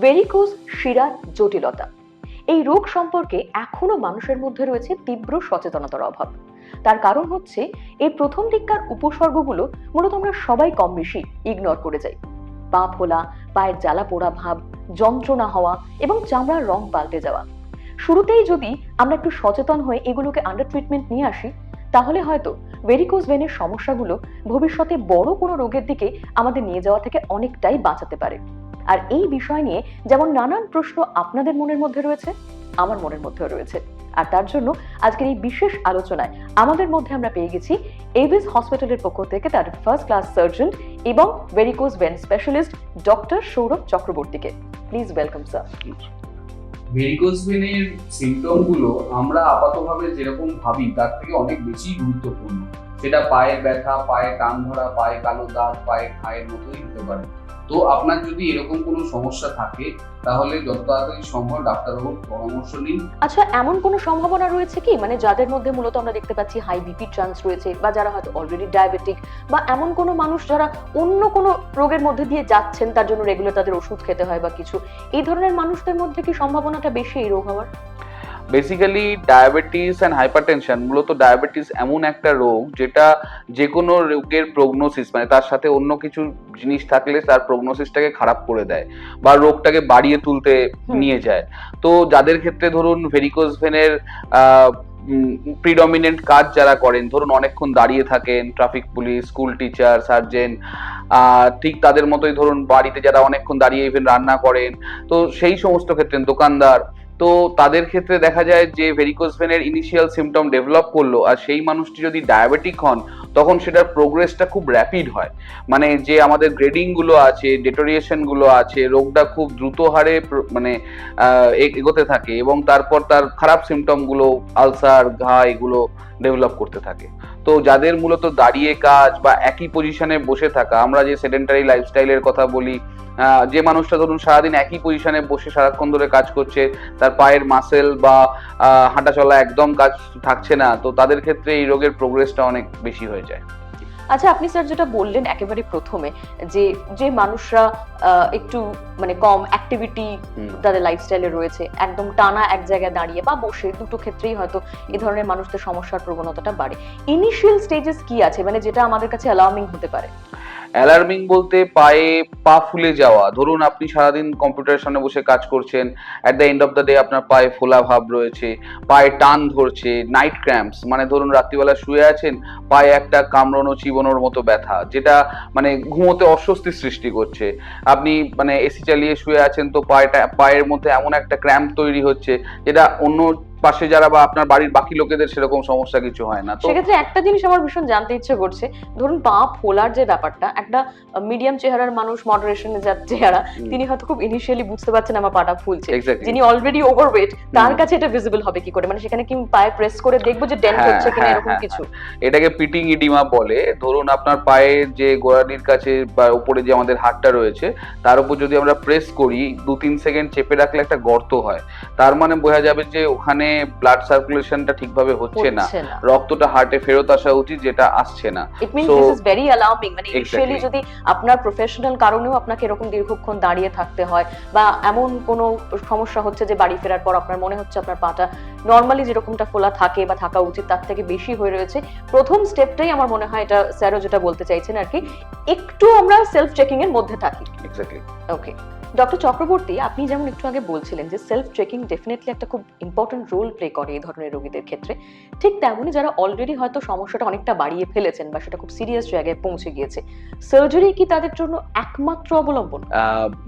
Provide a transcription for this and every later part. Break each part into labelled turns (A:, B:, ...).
A: Varicose শিরার জটিলতা। এই রোগ সম্পর্কে এখনও মানুষের মধ্যে রয়েছে তীব্র সচেতনতার অভাব। তার কারণ হচ্ছে, এই প্রথম দিককার উপসর্গগুলো মূলত আমরা সবাই কম বেশি ইগনোর করে যাই। পা ফোলা, পায়ের জ্বালা পোড়া ভাব, যন্ত্রণা হওয়া এবং চামড়ার রং পাল্টে যাওয়া। শুরুতেই যদি আমরা একটু সচেতন হয়ে এগুলোকে আন্ডার ট্রিটমেন্ট নিয়ে আসি তাহলে হয়তো ভেরিকোজ ভেনের সমস্যাগুলো ভবিষ্যতে বড় কোনো রোগের দিকে আমাদের নিয়ে যাওয়া থেকে অনেকটাই বাঁচাতে পারে। আর এই বিষয় নিয়ে যেমন নানান প্রশ্ন আপনাদের মনের মধ্যে রয়েছে, আমার মনের মধ্যেও রয়েছে। আর তার জন্য আজকের এই বিশেষ আলোচনায় আমাদের মধ্যে আমরা পেয়ে গেছি এভিস হসপিটালের পক্ষ থেকে তার ফার্স্ট ক্লাস সার্জন এবং varicose vein specialist doctor Sourav চক্রবর্তীকে। প্লিজ ওয়েলকাম স্যার
B: ভেরিকোজ ভেনের সিমটমগুলো আমরা আপাতভাবে যেরকম ভাবি, তার থেকে অনেক বেশি গুরুত্বপূর্ণ। সেটা পায়ের ব্যথা, পায়ে টান ধরা, পায়ে কালো দাগ, পায়ে খায়ের মতোই হতে পারে। তো আপনার যদি এরকম কোনো সমস্যা থাকে, তাহলে যত তাড়াতাড়ি সম্ভব ডাক্তারবাবুর পরামর্শ নিন।
A: আচ্ছা এমন কোনো সম্ভাবনা রয়েছে কি? মানে যাদের মধ্যে মূলত আমরা দেখতে পাচ্ছি হাই বিপি চান্স রয়েছে বা যারা হয়তো অলরেডি ডায়াবেটিক বা এমন কোনো মানুষ যারা অন্য কোনো রোগের মধ্যে দিয়ে যাচ্ছেন, তার জন্য রেগুলার তাদের ওষুধ খেতে হয় বা কিছু। এই ধরনের মানুষদের মধ্যে কি সম্ভাবনাটা বেশি এই রোগ হওয়ার?
C: বেসিক্যালি ডায়াবেটিস অ্যান্ড হাইপারটেনশন মূলত ডায়াবেটিস এমন একটা রোগ যেটা যে কোনো রোগের প্রগনোসিস মানে তার সাথে অন্য কিছু জিনিস থাকলে তার প্রগনোসিসটাকে খারাপ করে দেয় বা রোগটাকে বাড়িয়ে তুলতে নিয়ে যায়। তো যাদের ক্ষেত্রে ধরুন ভেরিকোজ ভেনের প্রিডমিনেন্ট কাজ যারা করেন ধরুন অনেকক্ষণ দাঁড়িয়ে থাকেন traffic police school teacher sergeant ঠিক তাদের মতোই ধরুন বাড়িতে যারা অনেকক্ষণ দাঁড়িয়ে ইভেন রান্না করেন তো সেই সমস্ত ক্ষেত্রে দোকানদার তো তাদের ক্ষেত্রে দেখা যায় যে ভেরিকোজ ভেনের ইনিশিয়াল সিমটম ডেভেলপ করল আর সেই মানুষটি যদি ডায়াবেটিক হন, তখন সেটার প্রোগ্রেসটা খুব র্যাপিড হয়। মানে যে আমাদের গ্রেডিংগুলো আছে ডেটোরিয়েশনগুলো আছে, রোগটা খুব দ্রুত হারে মানে এগোতে থাকে এবং তারপর তার খারাপ সিমটমগুলো আলসার ঘা, এগুলো ডেভেলপ করতে থাকে। তো যাদের মূলত দাঁড়িয়ে কাজ বা একই পজিশনে বসে থাকা, আমরা যে সেডেন্টারি লাইফস্টাইলের কথা বলি যে মানুষটা ধরুন সারাদিন একই পজিশনে বসে সারাক্ষণ ধরে কাজ করছে, তার পায়ের মাসেল বা হাঁটা চলা একদম কাজ থাকছে না, তো তাদের ক্ষেত্রে এই রোগের প্রোগ্রেসটা অনেক বেশি হয়ে যায়।
A: আচ্ছা আপনি স্যার যেটা বললেন একেবারে প্রথমে যে যে মানুষরা একটু মানে কম অ্যাক্টিভিটি তাদের লাইফস্টাইলে রয়েছে একদম টানা এক জায়গায় দাঁড়িয়ে বা বসে দুটো ক্ষেত্রেই হয়তো এ ধরনের মানুষদের সমস্যার প্রবণতাটা বাড়ে। ইনিশিয়াল স্টেজেস কি আছে? মানে যেটা আমাদের কাছে অ্যালার্মিং হতে পারে।
C: অ্যালার্মিং বলতে পায়ে পা ফুলে যাওয়া। ধরুন আপনি সারাদিন কম্পিউটারের সামনে বসে কাজ করছেন at the end of the day আপনার পায়ে ফোলা ভাব রয়েছে, পায়ে টান ধরছে নাইট ক্র্যাম্পস মানে ধরুন রাত্রিবেলা শুয়ে আছেন, পায়ে একটা কামড়ানো, চিবনোর মতো ব্যথা, যেটা মানে ঘুমোতে অস্বস্তি সৃষ্টি করছে। আপনি মানে এসি চালিয়ে শুয়ে আছেন তো পায়েটা, পায়ের মধ্যে এমন একটা ক্র্যাম্প তৈরি হচ্ছে, যেটা অন্য পাশে যারা বা আপনার বাড়ির বাকি লোকেদের সেরকম সমস্যা কিছু হয় না তো
A: সেক্ষেত্রে একটা জিনিস আমার ভীষণ জানতে ইচ্ছে করছে ধরুন পা ফোলার যে ব্যাপারটা একটা মিডিয়াম চেহারার মানুষ মডারেশনে যার চেহারা। তিনি হয়তো খুব ইনিশিয়ালি বুঝতে পারছেন আমার পাটা ফুলছে। যিনি অলরেডি ওভারওয়েট তার কাছে এটা ভিজিবল হবে কি করে? মানে সেখানে কি পায়ে প্রেস করে দেখব যে ডেন্ট
C: হ্যাঁ,
A: হচ্ছে কিনা
C: হ্যাঁ,
A: এরকম
C: হ্যাঁ,
A: কিছু?
C: এটাকে পিটিং ইডিমা বলে। ধরুন আপনার পায়ের যে গোড়ালির কাছে বা উপরে যে আমাদের হাড়টা রয়েছে তার উপর যদি আমরা প্রেস করি দু তিন সেকেন্ড চেপে রাখলে একটা গর্ত হয়। তার মানে বোঝা যাবে যে ওখানে ব্লাড সার্কুলেশনটা ঠিকভাবে হচ্ছে না। রক্তটা হার্টে ফেরত আসা উচিত যেটা আসছে না।
A: It means this is very alarming মানে ইনিশিয়ালি যদি আপনার প্রফেশনাল কারণেও আপনাকে এরকম দীর্ঘক্ষণ দাঁড়িয়ে থাকতে হয় বা এমন কোনো সমস্যা হচ্ছে যে বাড়ি ফেরার পর আপনার মনে হচ্ছে আপনার পাটা নর্মালি যেরকমটা ফোলা থাকে বা থাকা উচিত তার থেকে বেশি হয়ে রয়েছে। প্রথম স্টেপটাই আমার মনে হয় এটা স্যারও যেটা বলতে চাইছেন আর কি একটু আমরা সেলফ চেকিং এর মধ্যে থাকি।
C: এক্স্যাক্টলি
A: ওকে ডক্টর চক্রবর্তী আপনি যেমন একটু আগে বলছিলেন যে সেলফ চেকিং ডেফিনেটলি একটা খুব ইম্পর্টেন্ট রোল প্লে করে এই ধরনের রোগীদের ক্ষেত্রে, ঠিক তেমনই যারা অলরেডি হয়তো সমস্যাটা অনেকটা বাড়িয়ে ফেলেছেন বা সেটা খুব সিরিয়াস জায়গায় পৌঁছে গিয়েছে সার্জারি কি তাদের জন্য একমাত্র অবলম্বন?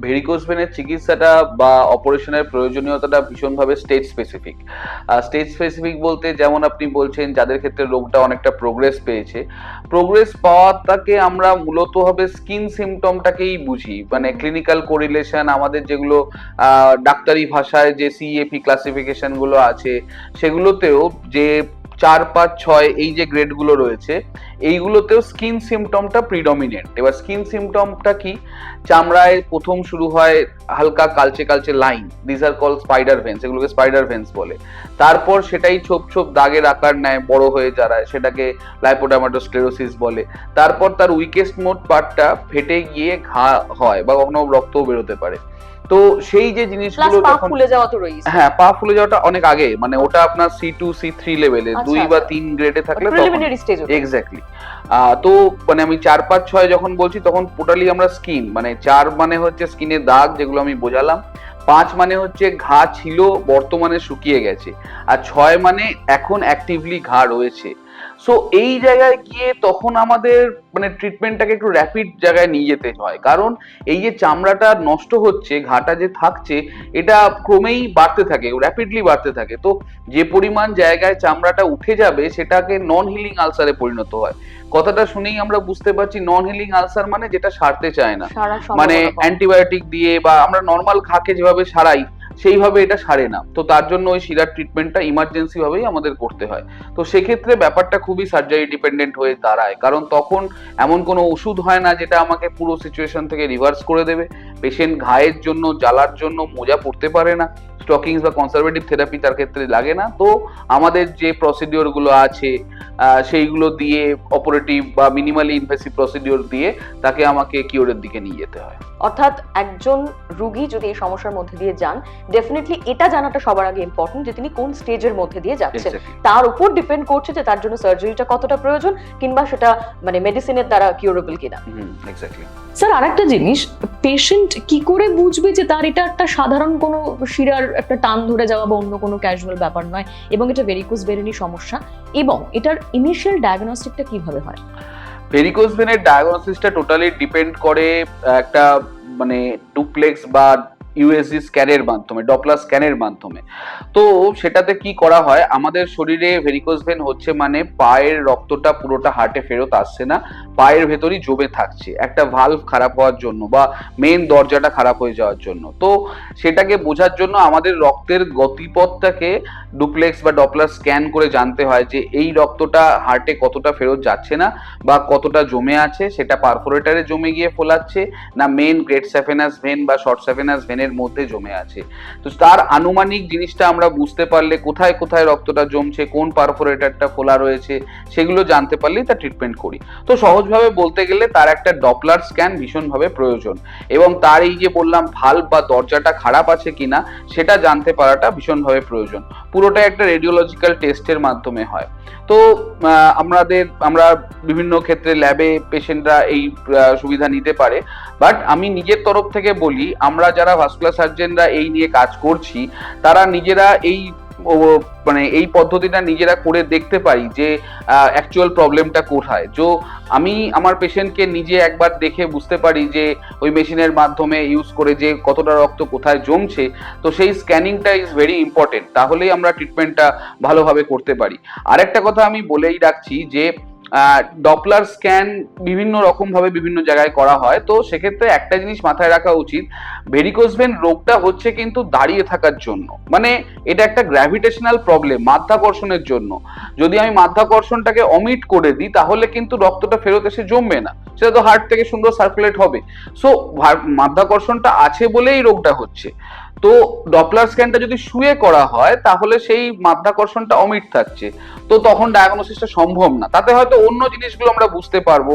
C: ভেরিকোজ ভেনের চিকিৎসাটা বা অপারেশনের প্রয়োজনীয়তাটা ভীষণভাবে স্টেজ স্পেসিফিক স্টেজ স্পেসিফিক বলতে যেমন আপনি বলছেন, যাদের ক্ষেত্রে রোগটা অনেকটা প্রোগ্রেস পেয়েছে প্রোগ্রেস পাওয়াটাকে আমরা মূলত হবে স্কিন সিমটমটাকেই বুঝি মানে ক্লিনিক্যাল কোরিলেশন আমাদের যেগুলো ডাক্তারি ভাষায় যে সিএপি ক্লাসিফিকেশনগুলো আছে সেগুলোতেও যে চার, পাঁচ, ছয়, এই যে গ্রেডগুলো রয়েছে, এইগুলোতেও স্কিন সিমটমটা প্রিডমিনেন্ট এবার স্কিন সিমটমটা কি? চামড়ায় প্রথম শুরু হয় হালকা কালচে কালচে line this are call spider veins এগুলোকে স্পাইডার ভেন্স বলে। তারপর সেটাই ছোপ ছোপ দাগের আকার নেয়, বড় হয়ে দাঁড়ায় সেটাকে লাইপোডামাটোস্ক্লেরোসিস বলে। তারপর তার উইকেস্ট মোড পার্টটা ফেটে গিয়ে ঘা হয় বা কখনো রক্তও বেরোতে পারে। তো সেই যে জিনিসগুলো যখন
D: ফুলে যাওয়া তো রয়েছে।
C: হ্যাঁ পা ফুলে যাওয়াটা অনেক আগে মানে ওটা আপনার সি টু সি থ্রি লেভেলে দুই বা
D: আচ্ছা।
C: তিন গ্রেডে থাকলে তখন
D: প্রিলিমিনারি স্টেজ
C: এক্স্যাক্টলি তো মানে আমি চার পাঁচ ছয় যখন বলছি তখন টোটালি আমরা স্কিন মানে চার মানে হচ্ছে স্কিনের দাগ যেগুলো আমি বোঝালাম। পাঁচ মানে হচ্ছে ঘা ছিল বর্তমানে শুকিয়ে গেছে। আর ছয় মানে এখন অ্যাক্টিভলি ঘা রয়েছে। সো এই জায়গায় গিয়ে তখন আমাদের মানে ট্রিটমেন্টটাকে একটু র্যাপিড জায়গায় নিয়ে যেতে হয়। কারণ এই যে চামড়াটা নষ্ট হচ্ছে ঘাটা যে থাকছে এটা ক্রমেই বাড়তে থাকে র্যাপিডলি বাড়তে থাকে। তো যে পরিমাণ জায়গায় চামড়াটা উঠে যাবে সেটাকে নন হিলিং আলসারে পরিণত হয়। কথাটা শুনেই আমরা বুঝতে পারছি নন হিলিং আলসার মানে যেটা সারতে চায় না। মানে অ্যান্টিবায়োটিক দিয়ে বা আমরা নর্মাল খাকে যেভাবে সারাই সেইভাবে এটা সারে না। তো তার জন্য ওই শিরার ট্রিটমেন্টটা ইমার্জেন্সি ভাবেই আমাদের করতে হয়। তো সেক্ষেত্রে ব্যাপারটা খুবই সার্জারি ডিপেন্ডেন্ট হয়ে দাঁড়ায়। কারণ তখন এমন কোনো ওষুধ হয় না যেটা আমাকে পুরো সিচুয়েশন থেকে রিভার্স করে দেবে। পেশেন্ট ঘায়ের জন্য, জ্বালার জন্য, মোজা পড়তে পারে না। স্টকিংস বা কনসারভেটিভ থেরাপি তার ক্ষেত্রে লাগে না। তো আমাদের যে প্রসিডিওরগুলো আছে আহ, সেইগুলো দিয়ে অপারেটিভ বা মিনিমালি ইনভেসিভ প্রসিডিওর দিয়ে তাকে আমাকে কিওরের দিকে নিয়ে যেতে হয়।
D: অর্থাৎ একজন রুগী যদি এই সমস্যার মধ্যে দিয়ে যান ডেফিনেটলি এটা জানাটা সবার আগে ইম্পর্টেন্ট যে তিনি কোন স্টেজের মধ্যে দিয়ে যাচ্ছেন. তার উপর ডিপেন্ড করছে যে তার জন্য সার্জারিটা কতটা প্রয়োজন কিংবা সেটা মানে মেডিসিনের দ্বারা কিউরেবল কিনা।
C: হুম এক্স্যাক্টলি
A: স্যার আরেকটা জিনিস পেশেন্ট কি করে বুঝবে যে তার এটা একটা সাধারণ কোনো শিরার একটা টান ধরে যাওয়া বা অন্য কোনো ক্যাজুয়াল ব্যাপার নয় এবং এটা ভেরিকোজ বেরেনি সমস্যা এবং এটার ইনিশিয়াল ডায়াগনস্টিকটা কীভাবে হয়?
C: ভেরিকোজ ভেনের ডায়াগনোসিসটা টোটালি ডিপেন্ড করে একটা মানে ডুপ্লেক্স বা ইউএসজি স্ক্যানের মাধ্যমে ডপলার স্ক্যানের মাধ্যমে। তো সেটাতে কি করা হয়? আমাদের শরীরে ভেরিকোজ ভেন হচ্ছে মানে পায়ের রক্তটা পুরোটা হার্টে ফেরত আসছে না, পায়ের ভেতরই জমে থাকছে। একটা ভাল্ভ খারাপ হওয়ার জন্য বা মেন দরজাটা খারাপ হয়ে যাওয়ার জন্য। তো সেটাকে বোঝার জন্য আমাদের রক্তের গতিপথটাকে ডুপ্লেক্স বা ডপলার স্ক্যান করে জানতে হয় যে এই রক্তটা হার্টে কতটা ফেরত যাচ্ছে না বা কতটা জমে আছে, সেটা পারফোরেটারে জমে গিয়ে ফোলাচ্ছে না মেন গ্রেট স্যাফেনাস ভেন বা শর্ট স্যাফেনাস ভেনের মধ্যে জমে আছে। তো তার আনুমানিক জিনিসটা আমরা বুঝতে পারলে কোথায় কোথায় রক্তটা জমছে, কোন পারফোরেটারটা খোলা রয়েছে, সেগুলো জানতে পারলেই তার ট্রিটমেন্ট করি। তো সহজভাবে বলতে গেলে তার একটা ডপলার স্ক্যান ভীষণভাবে প্রয়োজন এবং তার এই যে বললাম ভাল্ব বা দরজাটা খারাপ আছে কিনা, সেটা জানতে পারাটা ভীষণভাবে প্রয়োজন। পুরোটাই একটা রেডিওলজিক্যাল টেস্টের মাধ্যমে হয়। তো আমাদের, আমরা বিভিন্ন ক্ষেত্রে ল্যাবে পেশেন্টরা এই সুবিধা নিতে পারে। বাট আমি নিজের তরফ থেকে বলি, আমরা যারা ভাস্কুলার সার্জেনরা এই নিয়ে কাজ করছি, তারা নিজেরা এই মানে এই পদ্ধতিটা নিজেরা করে দেখতে পারি যে অ্যাকচুয়াল প্রবলেমটা কোথায়। যো, আমি আমার পেশেন্টকে নিজে একবার দেখে বুঝতে পারি যে, ওই মেশিনের মাধ্যমে ইউজ করে যে, কতটা রক্ত কোথায় জমছে, তো সেই স্ক্যানিংটা ইজ ভেরি ইম্পর্টেন্ট তাহলেই আমরা ট্রিটমেন্টটা ভালোভাবে করতে পারি। আরেকটা কথা আমি বলেই রাখছি যে ডপলার স্ক্যান বিভিন্ন রকমভাবে বিভিন্ন জায়গায় করা হয়। তো সেক্ষেত্রে একটা জিনিস মাথায় রাখা উচিত ভেরিকোজ ভেন রোগটা হচ্ছে কিন্তু দাঁড়িয়ে থাকার জন্য। মানে এটা একটা গ্র্যাভিটেশনাল প্রবলেম মাধ্যাকর্ষণের জন্য। যদি আমি মাধ্যাকর্ষণটাকে অমিট করে দিই, তাহলে কিন্তু রক্তটা ফেরত এসে জমবে না। সেটা তো হার্ট থেকে সুন্দর সার্কুলেট হবে। সো মাধ্যাকর্ষণটা আছে বলেই রোগটা হচ্ছে। তো ডপলার স্ক্যানটা যদি শুয়ে করা হয়, তাহলে সেই মাধ্যাকর্ষণটা অমিট থাকছে। তো তখন ডায়াগনোসিসটা সম্ভব না। তাতে হয়তো অন্য জিনিসগুলো আমরা বুঝতে পারব।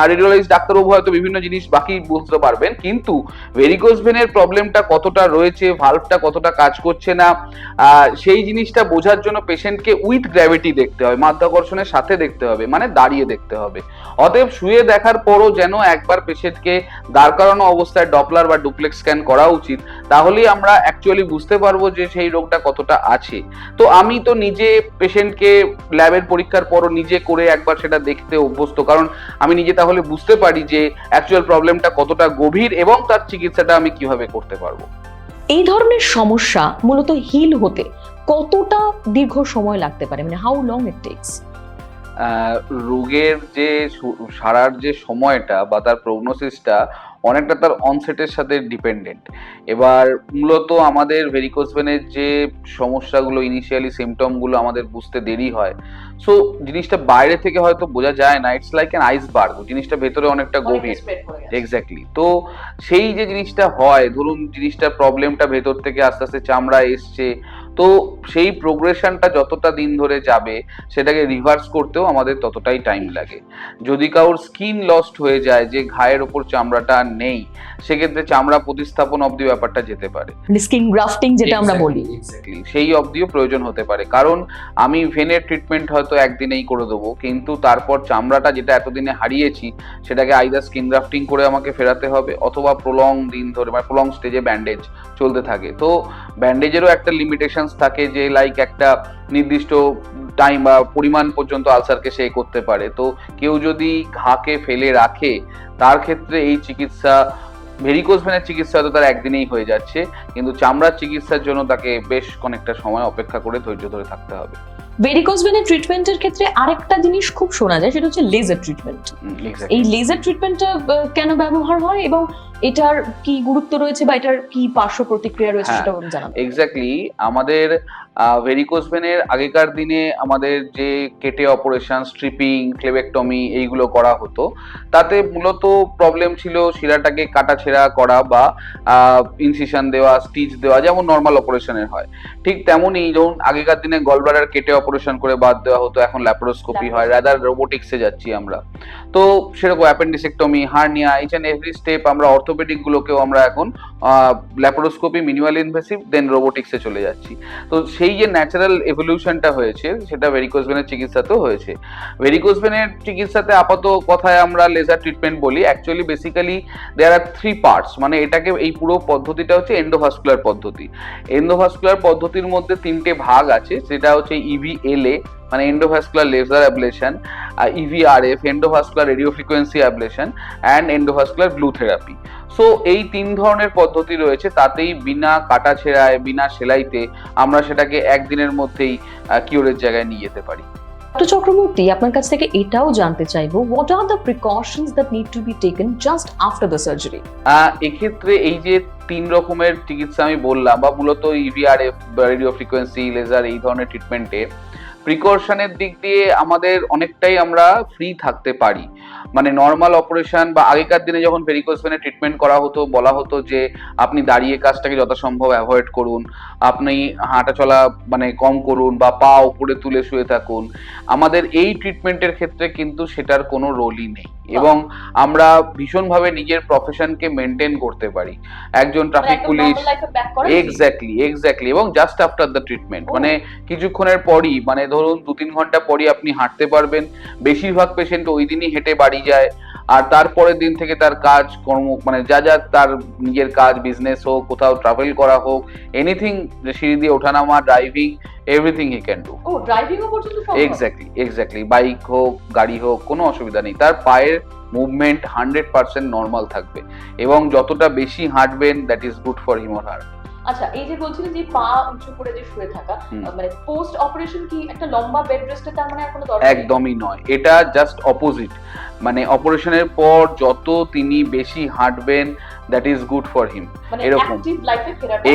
C: আর রেডিওলজিস্ট ডাক্তারবাবু হয়তো বিভিন্ন জিনিস বাকি বুঝতে পারবেন। কিন্তু ভেরিকোজ ভেনের প্রবলেমটা কতটা রয়েছে ভালভটা কতটা কাজ করছে না সেই জিনিসটা বোঝার জন্য পেশেন্টকে উইথ গ্র্যাভিটি দেখতে হবে, মাধ্যাকর্ষণের সাথে দেখতে হবে মানে দাঁড়িয়ে দেখতে হবে। অতএব শুয়ে দেখার পরও যেন একবার পেশেন্টকে দাঁড় করানো অবস্থায় ডপলার বা ডুপ্লেক্স স্ক্যান করা উচিত, তাহলেই আমরা অ্যাকচুয়ালি বুঝতে পারব যে সেই রোগটা কতটা আছে। তো আমি তো নিজে পেশেন্টকে ল্যাবের পরীক্ষার পরও নিজে করে একবার সেটা দেখতে অভ্যস্ত। কারণ আমি নিজে তাহলে বুঝতে পারি যে অ্যাকচুয়াল প্রবলেমটা কতটা গভীর এবং তার চিকিৎসাটা আমি কীভাবে করতে পারব।
A: এই ধরনের সমস্যা মূলত হিল হতে কতটা দীর্ঘ সময় লাগতে পারে? মানে হাউ লং ইট টেক্স
C: রোগের যে সারার যে সময়টা বা তার প্রগনোসিসটা অনেকটা তার অনসেটের সাথে ডিপেন্ডেন্ট এবার মূলত আমাদের ভেরিকোজ ভেনের যে সমস্যাগুলো ইনিশিয়ালি সিমটমগুলো আমাদের বুঝতে দেরি হয় সো জিনিসটা বাইরে থেকে হয়তো বোঝা যায় না ইটস লাইক অ্যান আইসবার্গ জিনিসটা ভেতরে অনেকটা গভীর। এক্স্যাক্টলি তো সেই যে জিনিসটা হয় ধরুন জিনিসটার প্রবলেমটা ভেতর থেকে আস্তে আস্তে চামড়া এসছে তো সেই প্রোগ্রেশনটা যতটা দিন ধরে যাবে সেটাকে রিভার্স করতেও আমাদের ততটাই টাইম লাগে। যদি কারোর স্কিন লস্ট হয়ে যায় যে ঘায়ের ওপর চামড়াটা নেই সেক্ষেত্রে চামড়া প্রতিস্থাপন অব্দি ব্যাপারটা যেতে পারে।
A: স্কিন গ্রাফটিং যেটা আমরা বলি।
C: সেই অবধিও প্রয়োজন হতে পারে। কারণ আমি ভেনের ট্রিটমেন্ট হয়তো একদিনেই করে দেবো কিন্তু তারপর চামড়াটা যেটা এতদিনে হারিয়েছি সেটাকে আইদার স্কিন গ্রাফটিং করে আমাকে ফেরাতে হবে অথবা প্রলং দিন ধরে মানে প্রলং স্টেজে ব্যান্ডেজ চলতে থাকে। তো ব্যান্ডেজেরও একটা লিমিটেশনস থাকে যে লাইক একটা নির্দিষ্ট টাইম বা পরিমাণ পর্যন্ত আলসারকে সে করতে পারে। তো কেউ যদি ঘাকে ফেলে রাখে তার ক্ষেত্রে এই চিকিৎসা ভেরিকোজ ভেনের চিকিৎসা তো তার একদিনেই হয়ে যাচ্ছে। কিন্তু চামড়ার চিকিৎসার জন্য তাকে বেশ অনেকটা সময় অপেক্ষা করে ধৈর্য ধরে থাকতে হবে।
A: ভেরিকোজ ভেনের ট্রিটমেন্টের ক্ষেত্রে আরেকটা জিনিস খুব শোনা যায় সেটা হচ্ছে লেজার ট্রিটমেন্ট এই লেজার ট্রিটমেন্টটা কেন ব্যবহার হয় এবং এটার কি গুরুত্ব রয়েছে বা এটার কি পার্শ্ব প্রতিক্রিয়া রয়েছে
C: হ্যাঁ।
A: সেটা জানাব
C: এক্স্যাক্টলি আমাদের ভেরিকোজ ভেনের আগেকার দিনে আমাদের যে কেটে অপারেশন স্ট্রিপিং ক্লেবেক্টমি এইগুলো করা হতো তাতে মূলত প্রবলেম ছিল শিরাটাকে কাটা ছেঁড়া করা বা ইনসিশন দেওয়া স্টিচ দেওয়া যেমন নর্মাল অপারেশনের হয় ঠিক তেমনই যেমন আগেকার দিনে গলব্লাডার কেটে অপারেশন করে বাদ দেওয়া হতো এখন ল্যাপারোস্কোপি হয় রাদার রোবোটিক্সে যাচ্ছি আমরা তো সেরকম appendectomy hernia each and every step আমরা অর্থোপেডিক গুলোকেও আমরা এখন ল্যাপারোস্কোপি মিনিমাল ইনভেসিভ দেন রোবোটিক্সে চলে যাচ্ছি। তো সেই যে ন্যাচারাল এভলিউশনটা হয়েছে, সেটা ভেরিকোজ ভেনের চিকিৎসাতেও হয়েছে। ভেরিকোজ ভেনের চিকিৎসাতে আপাত কথায় আমরা লেজার ট্রিটমেন্ট বলি। Actually basically there are three parts মানে এটাকে এই পুরো পদ্ধতিটা হচ্ছে এন্ডোভাস্কুলার পদ্ধতি। এন্ডোভাস্কুলার পদ্ধতির মধ্যে তিনটে ভাগ আছে। সেটা হচ্ছে E ইভিএলএ মানে endovascular laser ablation EVRF endovascular radio frequency ablation and endovascular blue therapy so এই তিন ধরনের পদ্ধতি রয়েছে তাতেই বিনা কাটা ছেঁড়ায় বিনা সেলাইতে আমরা সেটাকে একদিনের মধ্যেই কিওরের জায়গায় নিয়ে যেতে পারি।
A: ডক্টর চক্রবর্তী আপনার কাছ থেকে এটাও জানতে চাইব what are the precautions that need to be taken just after the surgery
C: এক্ষেত্রে এই যে তিন রকমের চিকিৎসা আমি বললাম বা মূলত ইভিআরএফ রেডিও ফ্রিকোয়েন্সি লেজার এই ধরনের ট্রিটমেন্টে প্রিকশনের দিক দিয়ে আমাদের অনেকটাই আমরা ফ্রি থাকতে পারি। মানে নর্মাল অপারেশন বা আগেকার দিনে যখন ভেরিকোজ ভেনের ট্রিটমেন্ট করা হতো বলা হতো যে আপনি দাঁড়িয়ে কাজটাকে যথাসম্ভব অ্যাভয়েড করুন আপনি হাঁটা চলা মানে কম করুন বা পা উপরে তুলে শুয়ে থাকুন আমাদের এই ট্রিটমেন্টের ক্ষেত্রে কিন্তু সেটার কোনো রোলই নেই। এবং আমরা ভীষণভাবে নিজের প্রফেশনকে মেনটেন করতে পারি। একজন ট্রাফিক পুলিশ
D: এক্স্যাক্টলি
C: এক্স্যাক্টলি এবং জাস্ট আফটার দ্য ট্রিটমেন্ট মানে কিছুক্ষণের পরই মানে ধরুন দু তিন ঘণ্টা পরই আপনি হাঁটতে পারবেন। বেশিরভাগ পেশেন্ট ওই দিনই হেঁটে বাড়ি যায়। আর তারপরের দিন থেকে তার কাজ কর্ম মানে যা যা তার নিজের কাজ বিজনেস হোক কোথাও ট্রাভেল করা হোক এনিথিং সিঁড়ি দিয়ে ওঠানামা driving everything he can do exactly exactly bike হোক গাড়ি হোক কোনো অসুবিধা নেই। তার পায়ের মুভমেন্ট হান্ড্রেড পার্সেন্ট নর্মাল থাকবে। এবং যতটা বেশি হাঁটবেন that is good for him or her
D: আচ্ছা এই যে বলছিলেন যে পা উঁচু করে যে শুয়ে থাকা মানে পোস্ট অপারেশন কি একটা লম্বা বেড রেস্টে তার মানে আর কোনো দরকার
C: একদমই নয়। এটা জাস্ট অপোজিট মানে অপারেশনের পর যত তিনি বেশি হাঁটবেন that is good for him এরকম।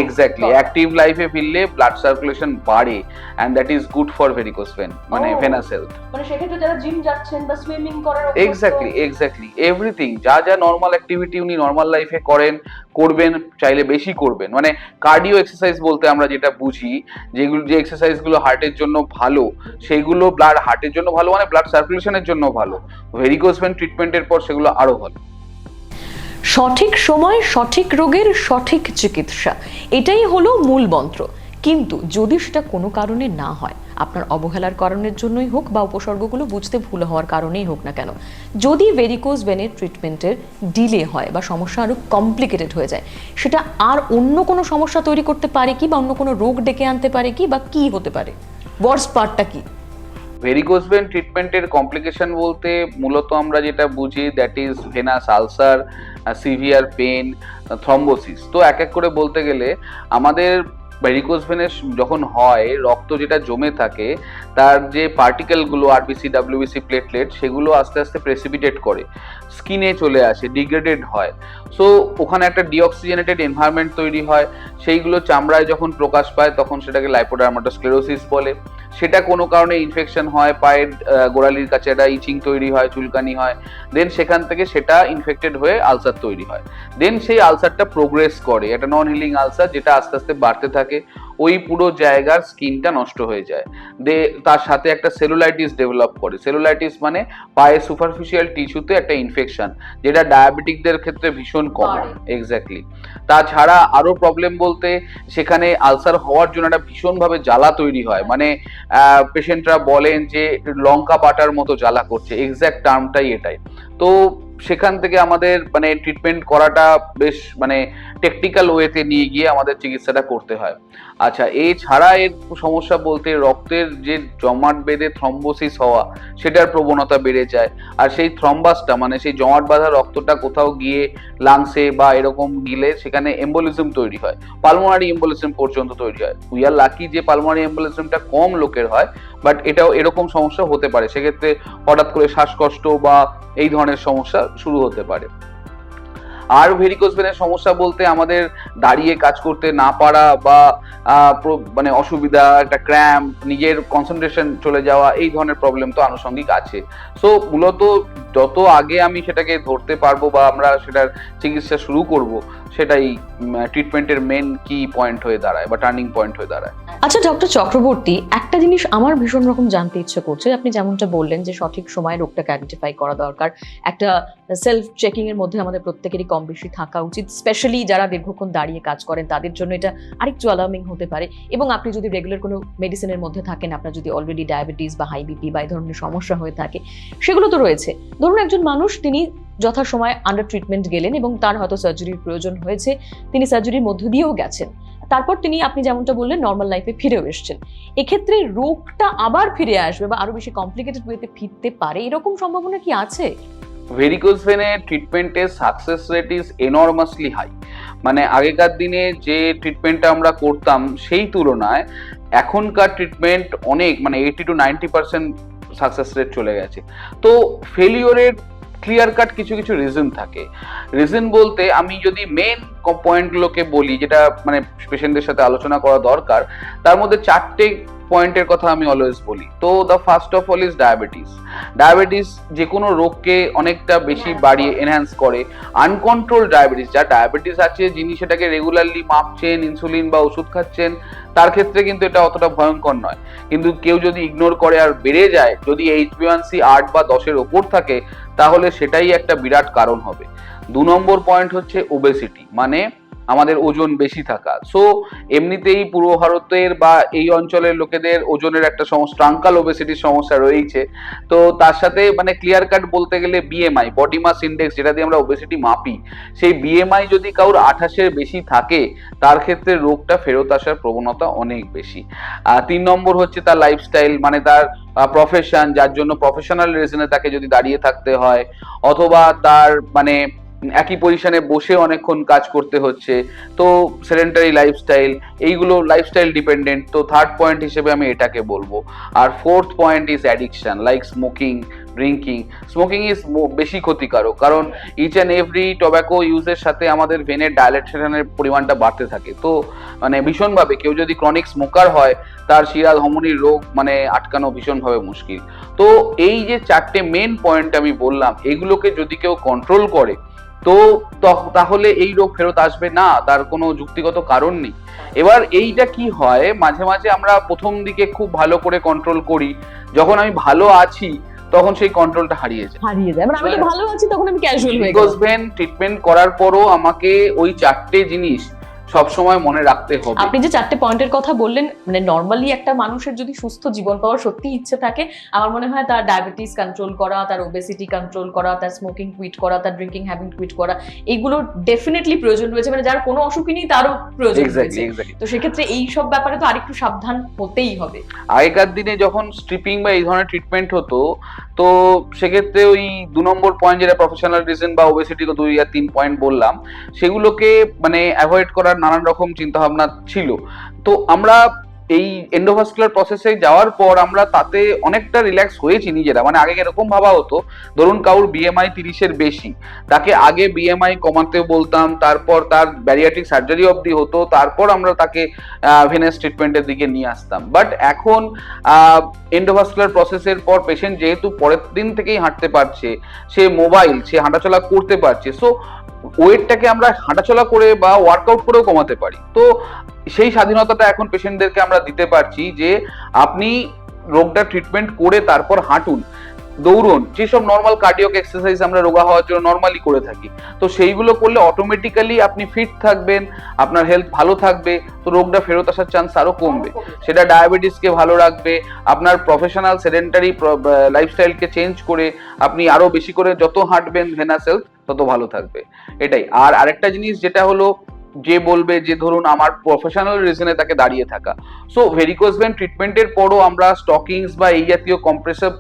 C: এক্স্যাক্টলি অ্যাক্টিভ লাইফে ফিরলে ব্লাড সার্কুলেশন বাড়ে and that is good for varicose vein মানে
D: Oh.
C: ভেনাস হেলথ
D: মানে সেক্ষেত্রে যারা জিম যাচ্ছেন বা সুইমিং করার
C: এক্স্যাক্টলি এক্স্যাক্টলি এভরিথিং যা যা নর্মাল অ্যাক্টিভিটি উনি নর্মাল লাইফে করেন করবেন চাইলে বেশি করবেন। মানে কার্ডিও এক্সারসাইজ বলতে আমরা যেটা বুঝি যেগুলো যে এক্সারসাইজগুলো হার্টের জন্য ভালো সেইগুলো ব্লাড হার্টের জন্য ভালো মানে ব্লাড সার্কুলেশনের জন্য ভালো। ভেরিকোস ভেন ট্রিটমেন্টের পর সেগুলো আরও ভালো।
A: সঠিক সময়, সঠিক রোগের সঠিক চিকিৎসা। এটাই হলো মূল মন্ত্র। কিন্তু যদি সেটা কোনো কারণে না হয়, আপনার অবহেলার কারণের জন্যই হোক বা উপসর্গগুলো বুঝতে ভুল হওয়ার কারণেই হোক না কেন, যদি ভেরিকোজ ভেনের ট্রিটমেন্টের ডিলে হয় বা সমস্যা আরও কমপ্লিকেটেড হয়ে যায়, সেটা আর অন্য কোনো সমস্যা তৈরি করতে পারে কি বা অন্য কোনো রোগ ডেকে আনতে পারে কি বা কি হতে পারে? ওয়ার্স পার্টটা কি?
C: ভেরিকোস ভেন ট্রিটমেন্টের কমপ্লিকেশন বলতে মূলত আমরা যেটা বুঝি that is venous ulcer severe pain thrombosis তো এক এক করে বলতে গেলে আমাদের ভেরিকোজ ভেনের যখন হয়, রক্ত যেটা জমে থাকে, তার যে পার্টিকেলগুলো আরবিসি ডাব্লিউবিসি প্লেটলেট সেগুলো আস্তে আস্তে প্রেসিপিটেট করে। স্কিনে চলে আসে ডিগ্রেডেড হয়। সো ওখানে একটা ডিঅক্সিজেনেটেড এনভায়রনমেন্ট তৈরি হয়। সেইগুলো চামড়ায় যখন প্রকাশ পায়, তখন সেটাকে লাইপোডার্মাটোস্ক্লেরোসিস বলে। সেটা কোনো কারণে ইনফেকশন হয় পায়ের গোড়ালির কাছে একটা ইচিং তৈরি হয় চুলকানি হয় দেন সেখান থেকে সেটা ইনফেক্টেড হয়ে আলসার তৈরি হয়। দেন সেই আলসারটা প্রোগ্রেস করে একটা নন হিলিং আলসার যেটা আস্তে আস্তে বাড়তে থাকে ওই পুরো জায়গার স্কিনটা নষ্ট হয়ে যায়। দে তার সাথে একটা সেলুলাইটিস ডেভেলপ করে। সেলুলাইটিস মানে পায়ে সুপারফিশিয়াল টিস্যুতে একটা ইনফেকশন যেটা ডায়াবেটিকদের ক্ষেত্রে ভীষণ কমন
D: বাড়ে।
C: এক্স্যাক্টলি তাছাড়া আরও প্রবলেম বলতে সেখানে আলসার হওয়ার জন্য একটা ভীষণভাবে জ্বালা তৈরি হয়। মানে পেশেন্টরা বলেন যে লঙ্কা বাটার মতো জ্বালা করছে এক্স্যাক্ট টার্মটাই এটাই। তো সেখান থেকে আমাদের মানে ট্রিটমেন্ট করাটা বেশ মানে টেকনিক্যাল ওয়েতে নিয়ে গিয়ে আমাদের চিকিৎসাটা করতে হয়। আচ্ছা এছাড়া এর সমস্যা বলতে রক্তের যে জমাট বেঁধে থ্রম্বোসিস হওয়া, সেটার প্রবণতা বেড়ে যায়। আর সেই থ্রম্বাসটা মানে সেই জমাট বাঁধা রক্তটা কোথাও গিয়ে লাংসে বা এরকম গিলে সেখানে এম্বোলিজম তৈরি হয়। পালমোনারি এম্বোলিজম পর্যন্ত তৈরি হয়। উই আর লাকি যে পালমোনারি এম্বোলিজমটা কম লোকের হয়। বাট এটাও এরকম সমস্যা হতে পারে। সেক্ষেত্রে হঠাৎ করে শ্বাসকষ্ট বা এই ধরনের সমস্যা শুরু হতে পারে। আর ভেরিকোজ ভেনের সমস্যা বলতে আমাদের দাঁড়িয়ে কাজ করতে না পারা বা মানে অসুবিধা, একটা ক্র্যাম্প নিজের কনসেন্ট্রেশন চলে যাওয়া, এই ধরনের প্রবলেম তো আনুষঙ্গিক আছে। সো মূলত যত আগে আমি সেটাকে ধরতে পারব বা আমরা সেটার চিকিৎসা শুরু করব সেটাই ট্রিটমেন্টের মেন কি পয়েন্ট হয়ে দাঁড়ায় বা টার্নিং পয়েন্ট হয়ে দাঁড়ায়।
A: আচ্ছা ডক্টর চক্রবর্তী, একটা জিনিস আমার ভীষণ রকম জানতে ইচ্ছে করছে। আপনি যেমনটা বললেন যে সঠিক সময় রোগটাকে আইডেন্টিফাই করা দরকার। একটা সেলফ চেকিং এর মধ্যে আমাদের প্রত্যেকেরই কম বেশি থাকা উচিত স্পেশালি যারা দীর্ঘক্ষণ দাঁড়িয়ে কাজ করেন, তাদের জন্য এটা আরেকটু অ্যালার্মিং হতে পারে। এবং আপনি যদি রেগুলার কোনো মেডিসিনের মধ্যে থাকেন, আপনার যদি অলরেডি ডায়াবেটিস বা হাই বিপি বা এই ধরনের সমস্যা হয়ে থাকে, সেগুলো তো রয়েছে। ধরুন একজন মানুষ, তিনি যথাসময়ে আন্ডার ট্রিটমেন্ট গেলেন এবং তার হয়তো সার্জারির প্রয়োজন হয়েছে। তিনি সার্জারির মধ্য দিয়েও গেছেন। তারপর তিনি, আপনি যেমনটা বললেন নর্মাল লাইফে ফিরেও এসেছেন। এক্ষেত্রে রোগটা আবার ফিরে আসবে বা আরও বেশি কমপ্লিকেটেড ওয়েতে ফিরতে পারে, এরকম সম্ভাবনা কি আছে?
C: ভেরিকোজ ট্রিটমেন্টের success rate is enormously high মানে আগেকার দিনে যে ট্রিটমেন্টটা আমরা করতাম, সেই তুলনায় এখনকার ট্রিটমেন্ট অনেক মানে eighty to ninety percent success rate চলে গেছে। তো ফেলিওরের ক্লিয়ার কাট কিছু কিছু রিজন থাকে। রিজন বলতে আমি যদি মেন পয়েন্টগুলোকে বলি, যেটা মানে পেশেন্টদের সাথে আলোচনা করা দরকার, তার মধ্যে চারটে পয়েন্টের কথা আমি অলওয়েজ বলি। তো the first of all is diabetes diabetes যে কোনো রোগকে অনেকটা বেশি বাড়িয়ে এনহ্যান্স করে। আনকন্ট্রোল ডায়াবেটিস যা ডায়াবেটিস আছে যিনি সেটাকে রেগুলারলি মাপছেন ইনসুলিন বা ওষুধ খাচ্ছেন তার ক্ষেত্রে কিন্তু এটা অতটা ভয়ঙ্কর নয়। কিন্তু কেউ যদি ইগনোর করে আর বেড়ে যায় যদি এইচ এইচবিওয়ানসি আট বা দশের ওপর থাকে তাহলে সেটাই একটা বিরাট কারণ হবে। দু নম্বর পয়েন্ট হচ্ছে ওবেসিটি মানে আমাদের ওজন বেশি থাকা। সো এমনিতেই পূর্ব ভারতের বা এই অঞ্চলের লোকেদের ওজনের একটা সমস্যা ট্রাঙ্কাল ওবেসিটির সমস্যা রয়েছে তো তার সাথে মানে ক্লিয়ার কাট বলতে গেলে বিএমআই বডি মাস ইন্ডেক্স যেটা দিয়ে আমরা ওবেসিটি মাপি, সেই বিএমআই যদি কারোর আঠাশের বেশি থাকে, তার ক্ষেত্রে রোগটা ফেরত আসার প্রবণতা অনেক বেশি। তিন নম্বর হচ্ছে তার লাইফস্টাইল মানে তার প্রফেশন যার জন্য প্রফেশনাল রিজনে তাকে যদি দাঁড়িয়ে থাকতে হয়, অথবা তার মানে একই পজিশনে বসে অনেকক্ষণ কাজ করতে হচ্ছে। তো সেডেন্টারি লাইফস্টাইল এইগুলো লাইফস্টাইল ডিপেন্ডেন্ট তো থার্ড পয়েন্ট হিসেবে আমি এটাকে বলব। আর fourth point is addiction like smoking drinking smoking is বেশি ক্ষতিকারক, কারণ ইচ অ্যান্ড এভরি টোব্যাকো ইউজের সাথে আমাদের ভেনের ডায়ালেকশনের পরিমাণটা বাড়তে থাকে। তো মানে ভীষণভাবে কেউ যদি ক্রনিক স্মোকার হয়, তার শিরা ধমনির রোগ মানে আটকানো ভীষণভাবে মুশকিল। তো এই যে চারটে মেন পয়েন্ট আমি বললাম, এগুলোকে যদি কেউ কন্ট্রোল করে তো তাহলে এই রোগ ফেরত আসবে না তার কোনো যুক্তিগত কারণ নেই। এবার এইটা কি হয় মাঝে মাঝে আমরা প্রথম দিকে খুব ভালো করে কন্ট্রোল করি যখন আমি ভালো আছি তখন সেই কন্ট্রোলটা হারিয়ে যায়।
A: হারিয়ে যায় মানে আমি তো ভালো আছি তখন আমি ক্যাজুয়াল হয়ে গেলাম।
C: ট্রিটমেন্ট করার পরও আমাকে ওই চারটে জিনিস সবসময় মনে রাখতে হবে।
A: আপনি যে চারটে পয়েন্টের কথা বললেন মানে নর্মালি একটা মানুষের যদি সুস্থ জীবন পাওয়ার সত্যি ইচ্ছে থাকে আমার মনে হয় তার ডায়াবেটিস কন্ট্রোল করা তার ওবেসিটি কন্ট্রোল করা তার স্মোকিং কুইট করা তার ড্রিঙ্কিং হ্যাবিট কুইট করা এগুলো ডেফিনেটলি প্রয়োজন রয়েছে মানে যার কোনো অসুখই নেই তারও প্রয়োজন রয়েছে। তো সেক্ষেত্রে এই সব ব্যাপারে তো আরেকটু সাবধান হতেই হবে।
C: আগেকার দিনে যখন স্ট্রিপিং বা এই ধরনের ট্রিটমেন্ট হতো তো সেক্ষেত্রে ওই দু নম্বর পয়েন্ট যেটা প্রফেশনাল রিজন বা ওবেসিটি দুই আর তিন পয়েন্ট বললাম সেগুলোকে মানে অ্যাভয়েড করার নানান রকম চিন্তা ভাবনা ছিল। তো আমরা এই এন্ডোভাস্কুলার প্রসেসে যাওয়ার পর আমরা তাতে অনেকটা রিল্যাক্স হয়েছি নিজেরা। মানে আগে এরকম ভাবা হতো, ধরুন কারোর বিএমআই তিরিশের বেশি, তাকে আগে বিএমআই কমাতে বলতাম, তারপর তার ব্যারিয়াট্রিক সার্জারি অবধি হতো, তারপর আমরা তাকে ভেনাস ট্রিটমেন্টের দিকে নিয়ে আসতাম। বাট এখন এন্ডোভাস্কুলার প্রসেসের পর পেশেন্ট যেহেতু পরের দিন থেকেই হাঁটতে পারছে, সে মোবাইল সে হাঁটাচলা করতে পারছে সো ওয়েটটাকে আমরা হাঁটাচলা করে বা ওয়ার্কআউট করেও কমাতে পারি। তো সেই স্বাধীনতাটা এখন পেশেন্টদেরকে আমরা দিতে পারছি যে আপনি রোগটা ট্রিটমেন্ট করে তারপর হাঁটুন, দৌড়ুন, যেসব নর্মাল কার্ডিয়াক এক্সারসাইজ আমরা রোগা হওয়ার জন্য নর্মালি করে থাকি। তো সেইগুলো করলে অটোমেটিক্যালি আপনি ফিট থাকবেন, আপনার হেলথ ভালো থাকবে, তো রোগটা ফেরত আসার চান্স আরও কমবে। সেটা ডায়াবেটিসকে ভালো রাখবে, আপনার প্রফেশনাল সেডেন্টারি লাইফস্টাইলকে চেঞ্জ করে আপনি আরও বেশি করে যত হাঁটবেন ভেনাস হেলথ তত ভালো থাকবে। এটাই। আর আরেকটা জিনিস যেটা হলো যে বলবে যে ধরুন আমার প্রফেশনাল রিজনে তাকে দাঁড়িয়ে থাকা। সো ভেরিকোজ ভেন ট্রিটমেন্টের পরও আমরা স্টকিংস বা এই জাতীয় কম্প্রেসিভ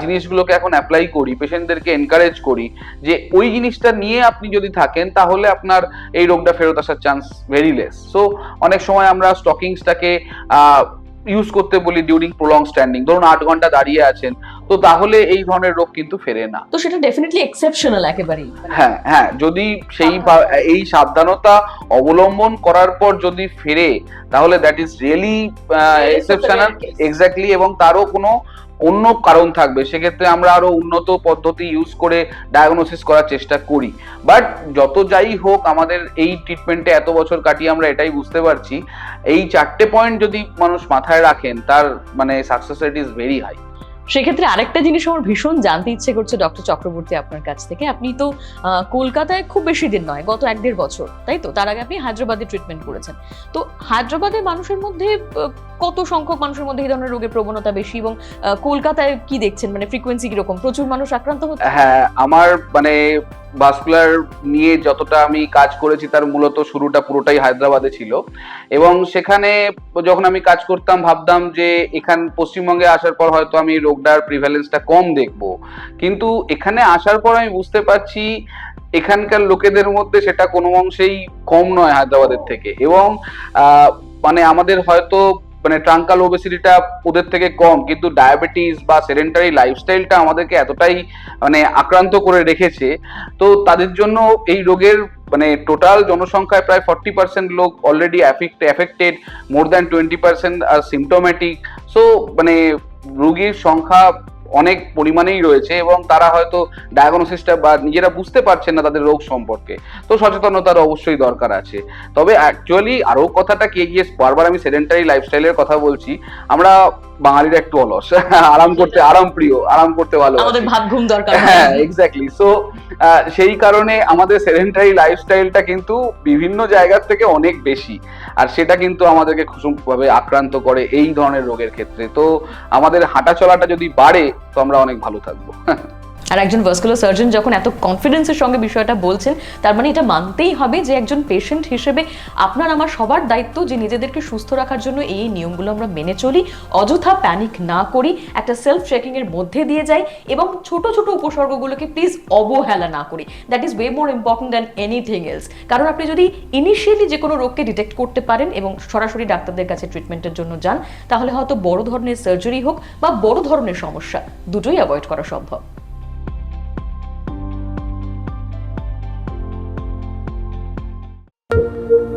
C: জিনিসগুলোকে এখন অ্যাপ্লাই করি পেশেন্টদেরকে এনকারেজ করি যে ওই জিনিসটা নিয়ে আপনি যদি থাকেন তাহলে আপনার এই রোগটা ফেরত আসার চান্স ভেরি লেস সো অনেক সময় আমরা স্টকিংসটাকে ইউজ করতে বলি ডিউরিং প্রলং স্ট্যান্ডিং ধরুন আট ঘণ্টা দাঁড়িয়ে আছেন তো তাহলে এই ধরনের রোগ কিন্তু ফেরে না।
A: তো সেটা ডেফিনেটলি এক্সেপশনাল একেবারেই।
C: হ্যাঁ হ্যাঁ যদি সেই এই সাবধানতা অবলম্বন করার পর যদি ফেরে তাহলে that is really exceptional exactly এবং তারও কোনো অন্য কারণ থাকবে। সেক্ষেত্রে আমরা আরও উন্নত পদ্ধতি ইউজ করে ডায়াগনোসিস করার চেষ্টা করি। বাট যত যাই হোক আমাদের এই ট্রিটমেন্টে এত বছর কাটিয়ে আমরা এটাই বুঝতে পারছি এই চারটে পয়েন্ট যদি মানুষ মাথায় রাখেন তার মানে success rate is very high
A: সেক্ষেত্রে আরেকটা জিনিস আমার ভীষণ জানতে ইচ্ছে করছে ডক্টর চক্রবর্তী আপনার কাছ থেকে। আপনি তো কলকাতায় খুব বেশি দিন নয়, গত এক দেড় বছর, তাই তো? তার আগে আপনি হায়দ্রাবাদে ট্রিটমেন্ট করেছেন। তো হায়দ্রাবাদের মানুষের মধ্যে কত সংখ্যক মানুষের মধ্যে এই ধরনের রোগের প্রবণতা বেশি এবং কলকাতায় কি দেখছেন? মানে ফ্রিকোয়েন্সি কীরকম? প্রচুর মানুষ আক্রান্ত হচ্ছে?
C: হ্যাঁ আমার মানে ভাস্কুলার নিয়ে যতটা আমি কাজ করেছি, তার মূলত শুরুটা পুরোটাই হায়দ্রাবাদে ছিল। এবং সেখানে যখন আমি কাজ করতাম, ভাবতাম যে এখান, পশ্চিমবঙ্গে আসার পর হয়তো আমি রোগটার প্রিভ্যালেন্সটা কম দেখব। কিন্তু এখানে আসার পর আমি বুঝতে পারছি, এখানকার লোকেদের মধ্যে সেটা কোনো অংশেই কম নয় হায়দ্রাবাদের থেকে। এবং মানে আমাদের হয়তো মানে ট্রাঙ্কাল ওবেসিটিটা ওদের থেকে কম, কিন্তু ডায়াবেটিস বা সেডেন্টারি লাইফস্টাইলটা আমাদেরকে এতটাই মানে আক্রান্ত করে রেখেছে। তো তাদের জন্য এই রোগের মানে টোটাল জনসংখ্যায় প্রায় ফর্টি পার্সেন্ট লোক already affected more than twenty percent আর সিমটোম্যাটিক সো মানে রুগীর সংখ্যা অনেক পরিমাণেই রয়েছে এবং তারা হয়তো ডায়াগনোসিসটা বা নিজেরা বুঝতে পারছেন না তাদের রোগ সম্পর্কে। তো সচেতনতার অবশ্যই দরকার আছে। তবে অ্যাকচুয়ালি আরও কথাটা কি গিয়ে বারবার আমি সেডেন্টারি লাইফস্টাইলের কথা বলছি, আমরা বাঙালিরা একটু অলস। আরাম করতে আরাম প্রিয় আরাম করতে ভালো
A: আমাদের ভাত ঘুম দরকার
C: হ্যাঁ। এক্স্যাক্টলি সো সেই কারণে আমাদের সেডেন্টারি লাইফস্টাইলটা কিন্তু বিভিন্ন জায়গার থেকে অনেক বেশি। আর সেটা কিন্তু আমাদেরকে ভাবে আক্রান্ত করে এই ধরনের রোগের ক্ষেত্রে। তো আমাদের হাঁটা চলাটা যদি বাড়ে তো আমরা অনেক ভালো থাকব।
A: আর একজন ভাস্কুলার সার্জন যখন এত কনফিডেন্সের সঙ্গে বিষয়টা বলছেন, তার মানে এটা মানতেই হবে যে একজন পেশেন্ট হিসেবে আপনার আমার সবার দায়িত্ব যে নিজেদেরকে সুস্থ রাখার জন্য এই নিয়মগুলো আমরা মেনে চলি। অযথা প্যানিক না করি, একটা সেলফ চেকিং এর মধ্যে দিয়ে যাই এবং ছোট ছোট উপসর্গগুলোকে প্লিজ অবহেলা না করি। That is way more important than anything else কারণ আপনি যদি ইনিশিয়ালি যে কোনো রোগকে ডিটেক্ট করতে পারেন এবং সরাসরি ডাক্তারদের কাছে ট্রিটমেন্টের জন্য যান, তাহলে হয়তো বড় ধরনের সার্জারি হোক বা বড় ধরনের সমস্যা, দুটোই অ্যাভয়েড করা সম্ভব। thank you